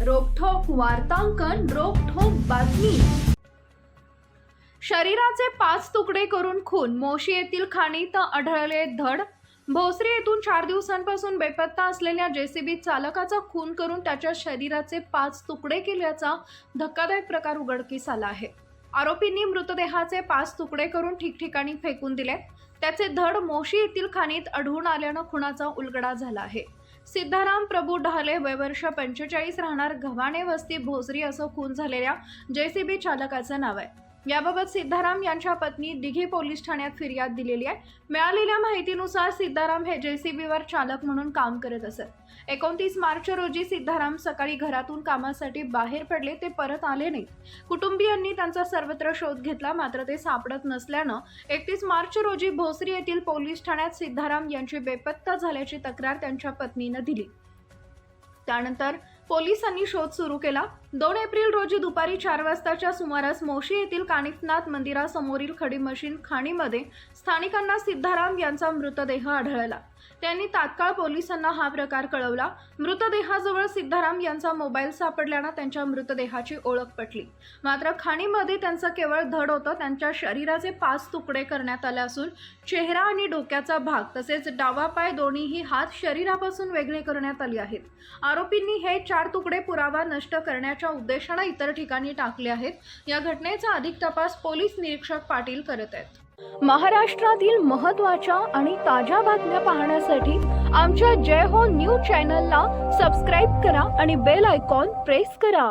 वार्तांकन रोखोक बातमी. शरीराचे पाच तुकडे करून खून. मोशी येथील खाणीत आढळले धड. भोसरी येथून चार दिवसांपासून बेपत्ता असलेल्या जेसीबी चालकाचा खून करून त्याच्या शरीराचे पाच तुकडे केल्याचा धक्कादायक प्रकार उघडकीस आला आहे. आरोपींनी मृतदेहाचे पाच तुकडे करून ठिकठिकाणी फेकून दिले त्याचे धड मोशी येथील खाणीत आढळून आल्यानं खुनाचा उलगडा झाला आहे. सिद्धाराम प्रभू ढाले वयवर्ष पंचेचाळीस राहणार घवाणे वस्ती भोसरी असं खून झालेल्या जेसीबी चालकाचं नाव आहे. याबाबत सिद्धाराम यांच्या पत्नी दिघी पोलीस ठाण्यात फिर्याद दिलेली आहे. मिळालेल्या माहितीनुसार सिद्धाराम हे जेसीबीवर चालक म्हणून काम करत असत. एकोणतीस मार्च रोजी सिद्धाराम सकाळी घरातून कामासाठी बाहेर पडले ते परत आले नाही. कुटुंबियांनी त्यांचा सर्वत्र शोध घेतला मात्र ते सापडत नसल्यानं एकतीस मार्च रोजी भोसरी येथील पोलीस ठाण्यात सिद्धाराम यांची बेपत्ता झाल्याची तक्रार त्यांच्या पत्नीनं दिली. त्यानंतर पोलिसांनी शोध सुरू केला. दोन एप्रिल रोजी दुपारी चार वाजताच्या सुमारास मोशी येथील कानिफनाथ मंदिरासमोरील खडी मशीन खाणीमध्ये स्थानिकांना सिद्धाराम यांचा मृतदेह आढळला. त्यांनी तात्काळ पोलिसांना हा प्रकार कळवला. मृतदेहाजवळ सिद्धाराम यांचा मोबाईल सापडल्यानं त्यांच्या मृतदेहाची ओळख पटली. मात्र खाणीमध्ये त्यांचं केवळ धड होतं त्यांच्या शरीराचे पाच तुकडे करण्यात आले असून चेहरा आणि डोक्याचा भाग तसेच डावा पाय दोन्हीही हात शरीरापासून वेगळे करण्यात आले आहेत. आरोपींनी हे चार तुकडे पुरावा नष्ट करण्यात करण्याच्या उद्देशानं इतर ठिकाणी टाकले आहेत. या घटनेचा अधिक तपास पोलीस निरीक्षक पाटील करत आहेत. महाराष्ट्रातील महत्त्वाच्या आणि ताज्या बातम्या पाहण्यासाठी आमच्या जय हो न्यूज चॅनलला सबस्क्राईब करा आणि बेल आयकॉन प्रेस करा.